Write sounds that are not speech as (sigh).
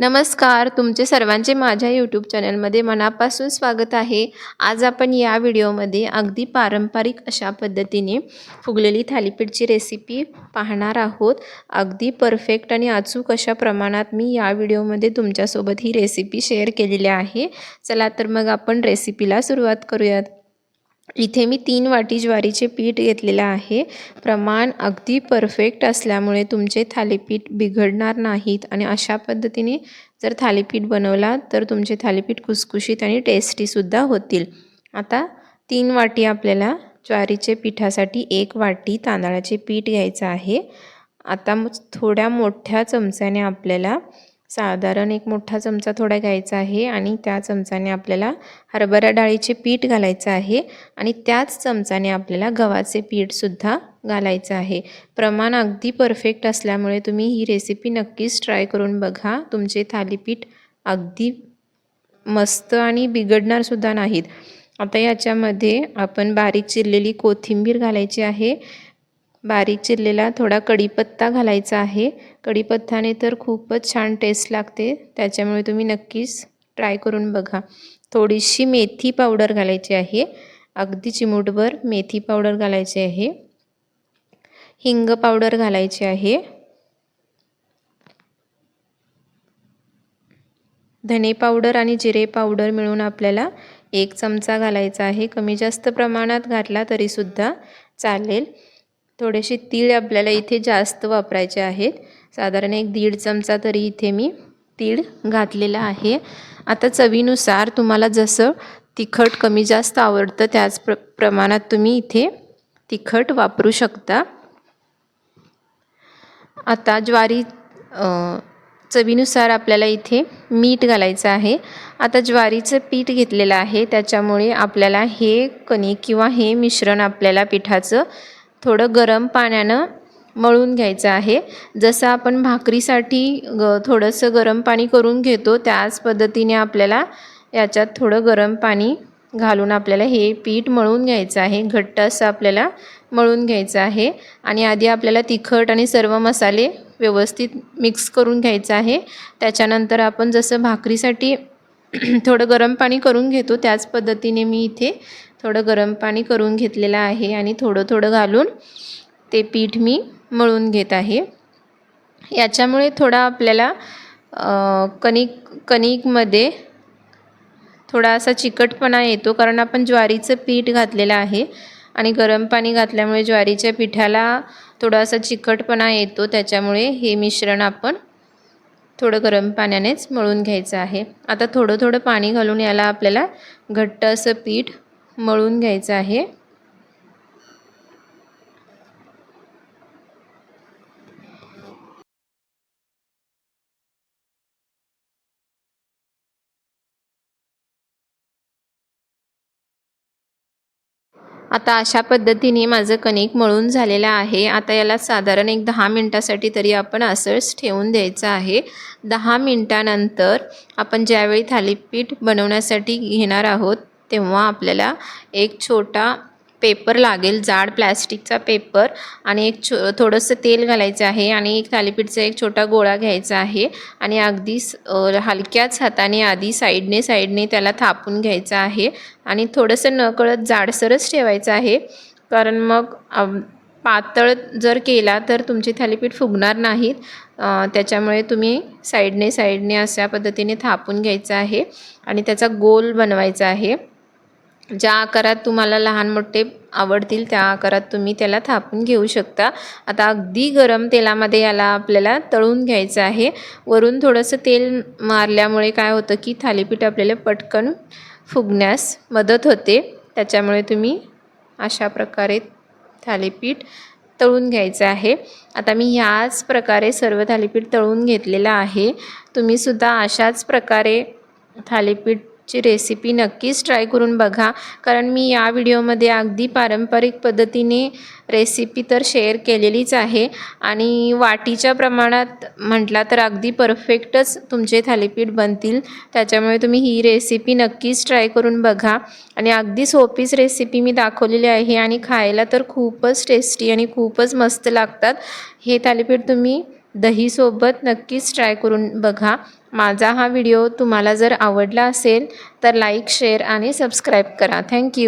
नमस्कार तुमचे सर्वांचे माझ्या यूट्यूब चॅनलमध्ये मनापासून स्वागत आहे. आज आपण या व्हिडिओमध्ये अगदी पारंपरिक अशा पद्धतीने फुगलेली थालीपीठची रेसिपी पाहणार आहोत. अगदी परफेक्ट आणि अचूक अशा प्रमाणात मी या व्हिडिओमध्ये तुमच्यासोबत ही रेसिपी शेअर केलेली आहे. चला तर मग आपण रेसिपीला सुरुवात करूयात. इथे मी तीन वाटी ज्वारीचे पीठ घेतलेलं आहे. प्रमाण अगदी परफेक्ट असल्यामुळे तुमचे थालीपीठ बिघडणार नाहीत आणि अशा पद्धतीने जर थालीपीठ बनवला तर तुमचे थालीपीठ कुसकुशीत आणि टेस्टीसुद्धा होतील. आता तीन वाटी आपल्याला ज्वारीचे पिठासाठी एक वाटी तांदळाचे पीठ घ्यायचं आहे. आता थोड्या मोठ्या चमच्याने आपल्याला साधारण एक मोठा चमचा थोडा घ्यायचा आहे आणि त्या चमचाने आपल्याला हरभरा डाळीचे पीठ घालायचं आहे आणि त्याच चमचाने आपल्याला गव्हाचे पीठसुद्धा घालायचं आहे. प्रमाण अगदी परफेक्ट असल्यामुळे तुम्ही ही रेसिपी नक्कीच ट्राय करून बघा. तुमचे थालीपीठ अगदी मस्त आणि बिघडणारसुद्धा नाहीत. आता याच्यामध्ये आपण बारीक चिरलेली कोथिंबीर घालायची आहे. बारीक चिरलेला थोडा कढीपत्ता घालायचा आहे. कढीपत्ताने तर खूपच छान टेस्ट लागते. त्याच्यामुळे तुम्ही नक्कीच ट्राय करून बघा. थोडीशी मेथी पावडर घालायची आहे. अगदी चिमूटभर मेथी पावडर घालायची आहे. हिंग पावडर घालायची आहे. धने पावडर आणि जिरे पावडर मिळून आपल्याला एक चमचा घालायचा आहे. कमी जास्त प्रमाणात घातला तरीसुद्धा चालेल. थोडेसे तीळ आपल्याला इथे जास्त वापरायचे आहेत. साधारण एक दीड चमचा तरी इथे मी तीळ घातलेला आहे. आता चवीनुसार तुम्हाला जसं तिखट कमी जास्त आवडतं त्याच प्र प्रमाणात तुम्ही इथे तिखट वापरू शकता. आता ज्वारी चवीनुसार आपल्याला इथे मीठ घालायचं आहे. आता ज्वारीचं पीठ घेतलेलं आहे. त्याच्यामुळे आपल्याला हे कणिक किंवा हे मिश्रण आपल्याला पिठाचं थोडं गरम पाण्यानं मळून घ्यायचं आहे. जसं आपण भाकरीसाठी ग थोडंसं गरम पाणी करून घेतो त्याच पद्धतीने आपल्याला याच्यात थोडं गरम पाणी घालून आपल्याला हे पीठ मळून घ्यायचं आहे. घट्ट असं आपल्याला मळून घ्यायचं आहे. आणि आधी आपल्याला तिखट आणि सर्व मसाले व्यवस्थित मिक्स करून घ्यायचं आहे. त्याच्यानंतर आपण जसं भाकरीसाठी (clears throat) थोडं गरम पाणी करून घेतो. त्याच पद्धतीने मी इथे थोडं गरम पाणी करून घेतलेलं आहे आणि थोडं थोडं घालून ते पीठ मी मळून घेत आहे. याच्यामुळे थोडा आपल्याला कणिक कणिकमध्ये थोडा असा चिकटपणा येतो कारण आपण ज्वारीचं पीठ घातलेलं आहे आणि गरम पाणी घातल्यामुळे ज्वारीच्या पिठाला थोडासा चिकटपणा येतो. त्याच्यामुळे हे मिश्रण आपण थोडं गरम पाण्यानेच मळून घ्यायचं आहे. आता थोडं थोडं पाणी घालून याला आपल्याला घट्ट असं पीठ मळून घ्यायचं आहे. आता अशा पद्धतीने माझं कणिक मळून झालेलं आहे. आता याला साधारण एक दहा मिनटासाठी तरी आपण असंच ठेवून द्यायचं आहे. दहा मिनटानंतर आपण ज्यावेळी थालीपीठ बनवण्यासाठी घेणार आहोत तेव्हा आपल्याला एक छोटा पेपर लागेल जाड प्लॅस्टिकचा पेपर आणि एक छो थोडंसं तेल घालायचं आहे आणि एक थालीपीठचा एक छोटा गोळा घ्यायचा आहे आणि अगदी हलक्याच हाताने आधी साईडने साईडने त्याला थापून घ्यायचं आहे आणि थोडंसं नकळत जाडसरच ठेवायचं आहे. कारण मग पातळ जर केला तर तुमची थालीपीठ फुगणार नाहीत. त्याच्यामुळे तुम्ही साईडने साईडने अशा पद्धतीने थापून घ्यायचं आहे आणि त्याचा गोल बनवायचा आहे. ज्या आकारात तुम्हाला लहान मोठे आवडतील त्या आकारात तुम्ही त्याला थापून घेऊ शकता. आता अगदी गरम तेलामध्ये याला आपल्याला तळून घ्यायचं आहे. वरून थोडंसं तेल मारल्यामुळे काय होतं की थालीपीठ आपल्याला पटकन फुगण्यास मदत होते. त्याच्यामुळे तुम्ही अशा प्रकारे थालीपीठ तळून घ्यायचं आहे. आता मी ह्याच प्रकारे सर्व थालीपीठ तळून घेतलेलं आहे. तुम्हीसुद्धा अशाच प्रकारे थालीपीठ ची रेसिपी नक्कीच ट्राय करून बघा. कारण मी या व्हिडिओमध्ये अगदी पारंपरिक पद्धतीने रेसिपी तर शेअर केलेलीच आहे. आणि वाटीच्या प्रमाणात म्हटला तर अगदी परफेक्टच तुमचे थालीपीठ बनतील. त्याच्यामुळे तुम्ही ही रेसिपी नक्कीच ट्राय करून बघा. आणि अगदी सोपीच रेसिपी मी दाखवलेली आहे आणि खायला तर खूपच टेस्टी आणि खूपच मस्त लागतात. हे थालीपीठ तुम्ही दहीसोबत नक्कीच ट्राय करून बघा. माझा हा व्हिडिओ तुम्हाला जर आवडला असेल तर लाईक शेअर आणि सबस्क्राईब करा. Thank you